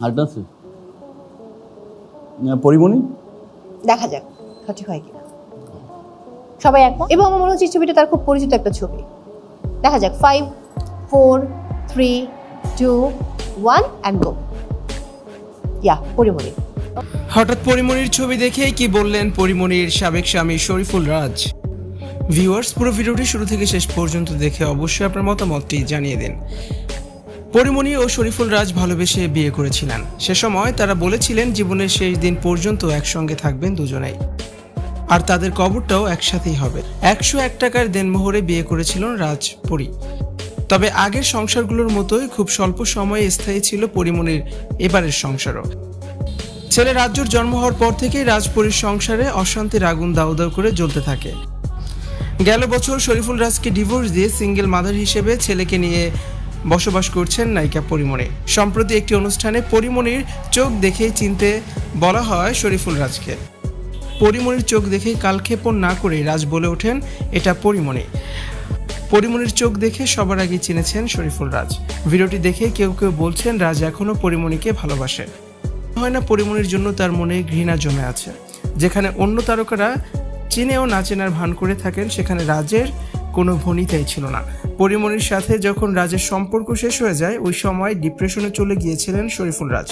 আরেকটা আছে পরিমণি? দেখা যাক সঠিক হয় কিনা। সবাই একমত? এবং আমার মনে হচ্ছে এই ছবিটা তার খুব পরিচিত একটা ছবি। দেখা যাক five four three two one and go yeah Porimoni. হঠাৎ পরিমণির ছবি দেখেই কি বললেন পরিমণির সাবেক স্বামী শরীফুল রাজ? ভিউয়ার্স পুরো ভিডিওটি শুরু থেকে শেষ পর্যন্ত দেখে অবশ্যই আপনার মতামতটি জানিয়ে দিন। পরিমণি ও শরীফুল রাজ ভালোবেসে বিয়ে করেছিলেন। সে সময় তারা বলেছিলেন, জীবনের শেষ দিন পর্যন্ত একসঙ্গে থাকবেন দুজনেই। আর তাদের কবরটাও একসাথেই হবে। একশো এক টাকার দেনমোহরে বিয়ে করেছিলেন রাজ পরি। তবে আগের সংসারগুলোর মতোই খুব স্বল্প সময়ে স্থায়ী ছিল পরিমণির এবারের সংসারও। ছেলে রাজ্যর জন্ম হওয়ার পর থেকেই রাজপুরীর সংসারে অশান্তির আগুন দাউ দাউ করে জ্বলতে থাকে। গেল বছর শরীফুল রাজকে ডিভোর্স দিয়ে সিঙ্গেল মাদার হিসেবে ছেলেকে নিয়ে বসবাস করছেন নায়িকা পরিমণি। সম্প্রতি একটি অনুষ্ঠানে পরিমণির চোখ দেখেই চিনতে বলা হয় শরীফুল রাজকে। পরিমণির চোখ দেখেই কালক্ষেপণ না করে রাজ বলে ওঠেন, এটা পরিমণি। পরিমণির চোখ দেখে সবার আগে চিনেছেন শরীফুল রাজ। ভিডিওটি দেখে কেউ কেউ বলছেন, রাজ এখনও পরিমণিকে ভালোবাসে। হয় না, পরিমণির জন্য তার মনে ঘৃণা জমে আছে। যেখানে অন্য তারকারা চিনেও না চেনার ভান করে থাকেন, সেখানে রাজের কোনো ভনিতাই ছিল না। পরিমণির সাথে যখন রাজের সম্পর্ক শেষ হয়ে যায়, ওই সময় ডিপ্রেশনে চলে গিয়েছিলেন শরীফুল রাজ।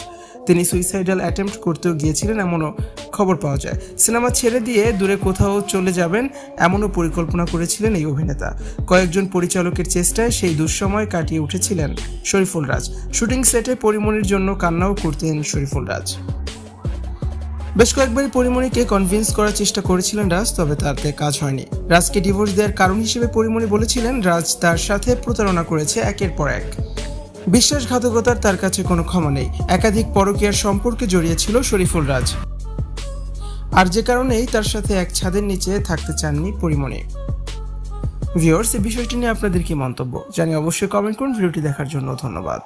তিনি সুইসাইডাল অ্যাটেম্প্ট করতেও গিয়েছিলেন, এমনও খবর পাওয়া যায়। সিনেমা ছেড়ে দিয়ে দূরে কোথাও চলে যাবেন, এমনও পরিকল্পনা করেছিলেন এই অভিনেতা। কয়েকজন পরিচালকের চেষ্টায় সেই দুঃসময় কাটিয়ে উঠেছিলেন শরীফুল রাজ। শুটিং সেটে পরিমণির জন্য কান্নাও করতেন শরীফুল রাজ। বেশ কয়েকবার পরিমণিকে কনভিন্স করার চেষ্টা করেছিলেন রাজ, তবে তাতে কাজ হয়নি। রাজকে ডিভোর্স দেওয়ার কারণ হিসেবে পরিমণি বলেছিলেন, রাজ তার সাথে প্রতারণা করেছে একের পর এক। বিশ্বাসঘাতকতার তার কাছে কোনো ক্ষমা নেই। একাধিক পরকীয়ার সম্পর্কে জড়িয়েছিল শরীফুল রাজ। আর যে কারণেই তার সাথে এক ছাদের নিচে থাকতে চাননি পরিমণি। ভিওর্স এই বিষয়টি নিয়ে আপনাদের কি মন্তব্য? জানি অবশ্যই কমেন্ট করুন। ভিডিওটি দেখার জন্য ধন্যবাদ।